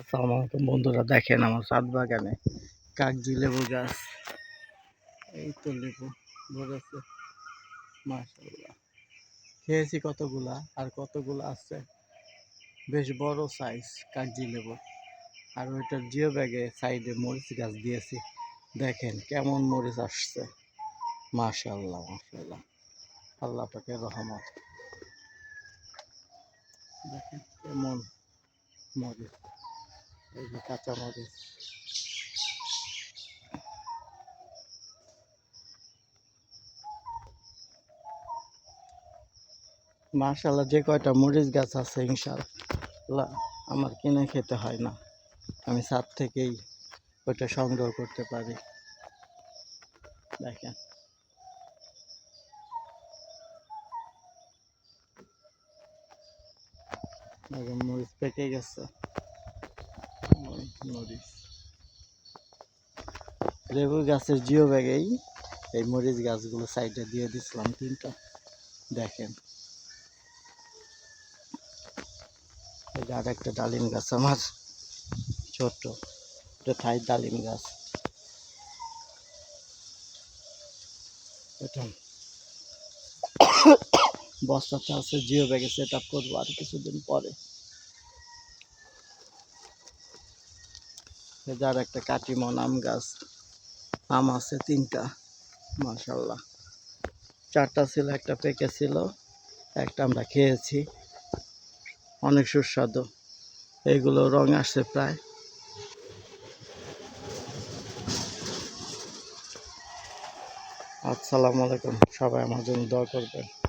আসসালামু আলাইকুম বন্ধুরা, দেখেন আমার সাত বাগানে কাগজি লেবু গাছ। এই তো লেবু ধরেছে মাশাল্লাহ খেয়েছি কতগুলা আর কতগুলো আছে? বেশ বড় সাইজ কাগজি লেবু। আর ওইটার জিও ব্যাগে সাইডে মরিচ গাছ দিয়েছি। দেখেন কেমন মরিচ আসছে। মাশাল্লাহ মাশাল্লাহ আল্লাহ পাকের রহমত। দেখেন কেমন মরিচ। এই যে কাঁচা মরিচ। মার্শাল্লাহ যে কয়টা মরিচ গাছ আছে ইনশাল্লাহ আমার কিনে খেতে হয় না। আমি ছাদ থেকেই ওইটা সংগ্রহ করতে পারি। দেখেন, মরিচ পেকে গেছে। মরিচ লেবু গাছের জিও ব্যাগেই এই মরিচ গাছগুলো সাইডে দিয়ে দিছিলাম তিনটা। দেখেন। আর একটা ডালিম গাছ আমার, ছোট্ট। এটা থাই ডালিম গাছ। এটা আছে জিও ব্যাগে সেট আপ করব আর কিছুদিন পরে। এই যে আর একটা কাটিমন আম গাছ, আম আছে তিনটা মাশাল্লাহ চারটা ছিল, একটা পেকে ছিল, একটা আমরা খেয়েছি। অনেক সুস্বাদু। এইগুলো রং আসছে প্রায়। আসসালামু আলাইকুম। সবাই আমার জন্য দোয়া করবেন।